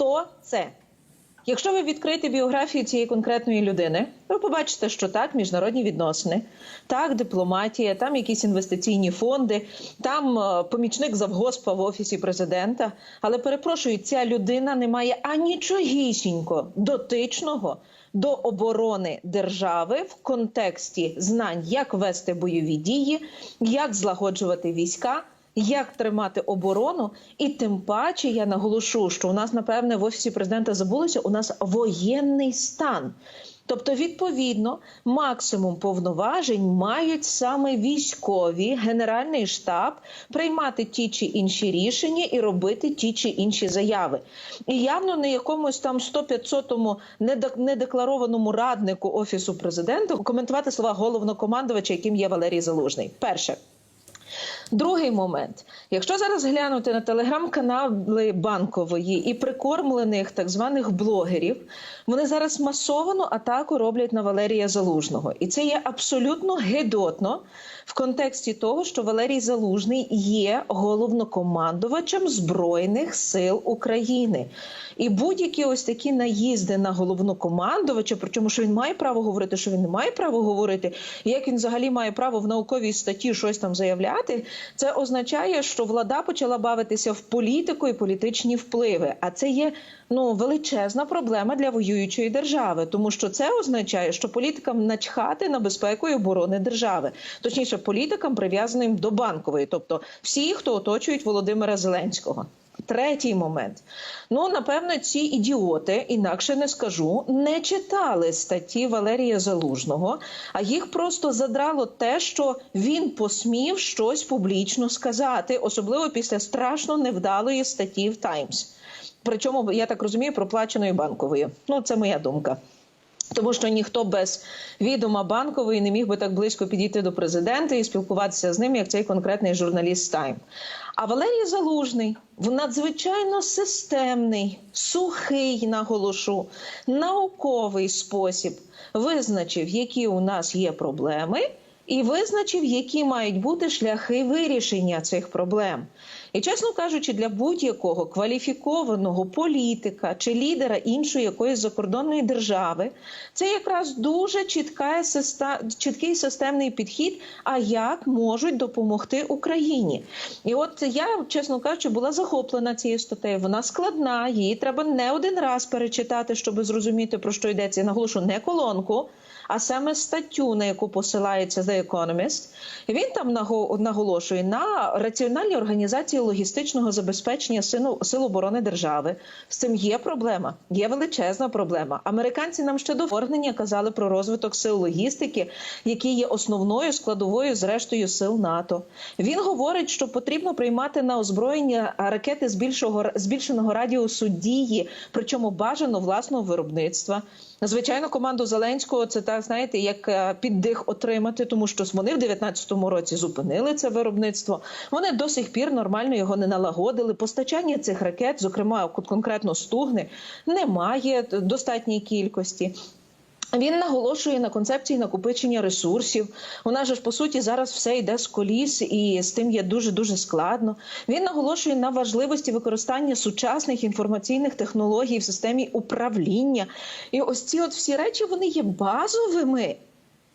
Хто це? Якщо ви відкриєте біографію цієї конкретної людини, ви побачите, що так, міжнародні відносини, так, дипломатія, там якісь інвестиційні фонди, там е, помічник завгоспа в офісі президента. Але перепрошую, ця людина не має анічогісінько дотичного до оборони держави в контексті знань, як вести бойові дії, як злагоджувати війська. Як тримати оборону, і тим паче я наголошу, що у нас напевне в офісі президента забулося. У нас воєнний стан. Тобто, відповідно, максимум повноважень мають саме військові, генеральний штаб приймати ті чи інші рішення і робити ті чи інші заяви. І явно не якомусь там 100-500 недекларованому раднику офісу президента коментувати слова головнокомандувача, яким є Валерій Залужний. Перше. Другий момент: якщо зараз глянути на телеграм-канали банкової і прикормлених так званих блогерів, вони зараз масовану атаку роблять на Валерія Залужного, і це є абсолютно гидотно в контексті того, що Валерій Залужний є головнокомандувачем збройних сил України. І будь-які ось такі наїзди на головнокомандувача, причому що він має право говорити, що він не має права говорити, і як він взагалі має право в науковій статті щось там заявляти, це означає, що влада почала бавитися в політику і політичні впливи. А це є ну величезна проблема для воюючої держави, тому що це означає, що політикам начхати на безпеку і оборони держави, точніше, політикам прив'язаним до банкової, тобто всі, хто оточують Володимира Зеленського. Третій момент. Ну, напевно, ці ідіоти, інакше не скажу, не читали статті Валерія Залужного, а їх просто задрало те, що він посмів щось публічно сказати, особливо після страшно невдалої статті в Таймс. Причому, я так розумію, проплаченої банковою. Ну, це моя думка. Тому що ніхто без відома банкової не міг би так близько підійти до президента і спілкуватися з ним, як цей конкретний журналіст Тайм. А Валерій Залужний в надзвичайно системний, сухий, наголошу, науковий спосіб визначив, які у нас є проблеми, і визначив, які мають бути шляхи вирішення цих проблем. І, чесно кажучи, для будь-якого кваліфікованого політика чи лідера іншої якоїсь закордонної держави це якраз дуже чітка, чіткий системний підхід. А як можуть допомогти Україні? І от я, чесно кажучи, була захоплена цією статтею. Вона складна, її треба не один раз перечитати, щоб зрозуміти про що йдеться. Я наголошу не колонку а саме статтю, на яку посилається The Economist. Він там наголошує на раціональній організації логістичного забезпечення сил оборони держави. З цим є проблема, є величезна проблема. Американці нам ще до вторгнення казали про розвиток сил логістики, які є основною складовою зрештою сил НАТО. Він говорить, що потрібно приймати на озброєння ракети збільшого збільшеного радіусу дії, причому бажано власного виробництва. Звичайно, команду Зеленського це так знаєте, як е, піддих отримати, тому що вони в 19-му році зупинили це виробництво. Вони до сих пір нормально його не налагодили. Постачання цих ракет, зокрема конкретно стугни, немає достатньої кількості. Він наголошує на концепції накопичення ресурсів. У нас же ж по суті зараз все йде з коліс, і з тим є дуже дуже складно. Він наголошує на важливості використання сучасних інформаційних технологій в системі управління. І ось ці от всі речі вони є базовими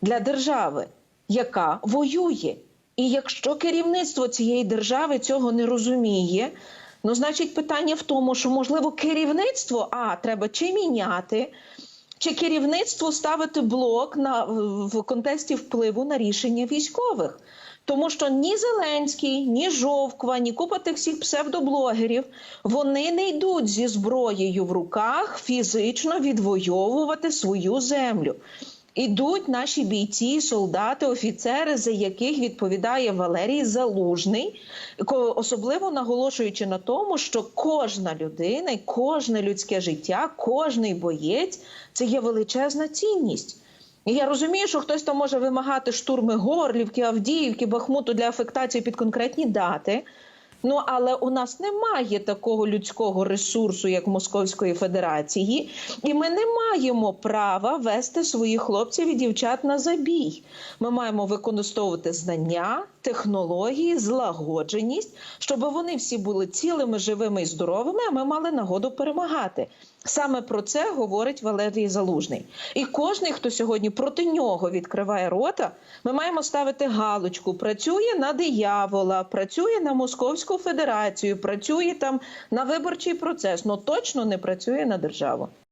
для держави, яка воює. І якщо керівництво цієї держави цього не розуміє. Ну, значить, питання в тому, що можливо керівництво а треба чи міняти, чи керівництво ставити блок на в контексті впливу на рішення військових? Тому що ні Зеленський, ні Жовква, ні купа тих всіх псевдоблогерів вони не йдуть зі зброєю в руках фізично відвоювати свою землю. Ідуть наші бійці, солдати, офіцери, за яких відповідає Валерій Залужний, особливо наголошуючи на тому, що кожна людина, кожне людське життя, кожний боєць це є величезна цінність. Я розумію, що хтось там може вимагати штурми Горлівки, Авдіївки, Бахмуту для афектації під конкретні дати. Ну але у нас немає такого людського ресурсу, як Московської Федерації, і ми не маємо права вести своїх хлопців і дівчат на забій. Ми маємо використовувати знання, технології, злагодженість, щоб вони всі були цілими, живими і здоровими. А ми мали нагоду перемагати. Саме про це говорить Валерій Залужний. І кожний, хто сьогодні проти нього відкриває рота, ми маємо ставити галочку. Працює на диявола, працює на Московську Федерацію, працює там на виборчий процес. Ну точно не працює на державу.